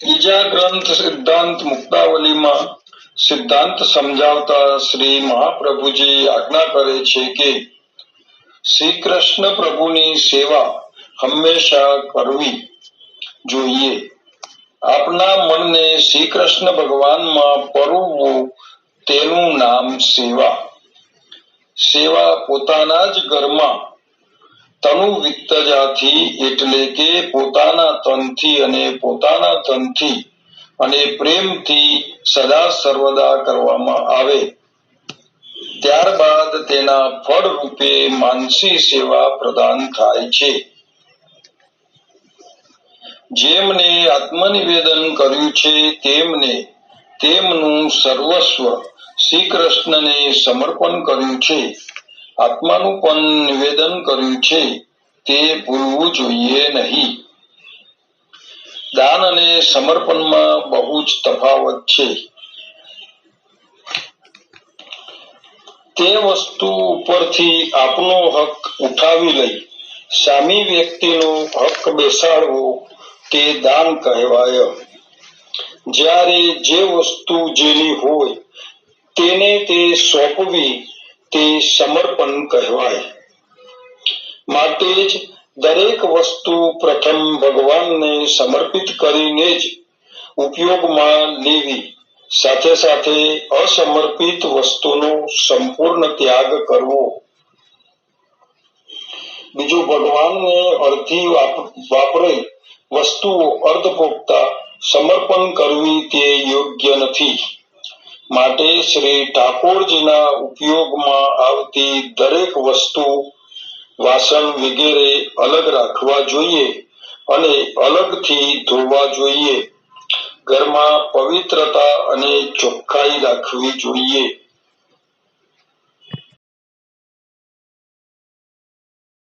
ત્રીજા ગ્રંથ સિદ્ધાંત મુક્તાવલીમાં સિદ્ધાંત સમજાવતા શ્રી મહાપ્રભુજી આજ્ઞા કરે છે કે શ્રી કૃષ્ણ પ્રભુની સેવા હંમેશા કરવી જોઈએ. આપના મનને શ્રી કૃષ્ણ ભગવાનમાં પરવવું તેનું નામ સેવા. સેવા પોતાના જ ઘરમાં તનુ વિત્તજાથી એટલે કે પોતાના તનથી અને પોતાના તનથી અને પ્રેમથી સદા સર્વદા કરવામાં આવે. ત્યારબાદ તેના ફળ રૂપે માનસી સેવા પ્રદાન થાય છે. જેમને આત્મનિવેદન કર્યું છે, તેમને તેમનું સર્વસ્વ શ્રી કૃષ્ણને સમર્પણ કર્યું છે. આત્માનું પણ નિવેદન કર્યું છે, તે ભૂલવું જોઈએ નહીં. દાન અને સમર્પણમાં બહુ જ તફાવત છે. તે વસ્તુ ઉપરથી આપનો હક ઉઠાવી લઈ સામી વ્યક્તિનો હક બેસાડવો તે દાન કહેવાય. જ્યારે જે વસ્તુ જેની હોય તેને તે સોંપવી તે સમર્પણ કહેવાય માટે જ દરેક વસ્તુ પ્રથમ ભગવાનને સમર્પિત કરીને જ ઉપયોગમાં લેવી સાથે સાથે અસમર્પિત વસ્તુનો સંપૂર્ણ ત્યાગ કરવો બીજું ભગવાનને અડધી વાપરેલ વસ્તુઓ અર્ધ પોગતા સમર્પણ કરવી તે યોગ્ય નથી માટે શ્રી ઠાકોરજીના ઉપયોગમાં આવતી દરેક વસ્તુ વાસણ વગેરે અલગ રાખવા જોઈએ અને અલગથી ધોવા જોઈએ. ઘરમાં પવિત્રતા અને ચોખ્ખાઈ રાખવી જોઈએ.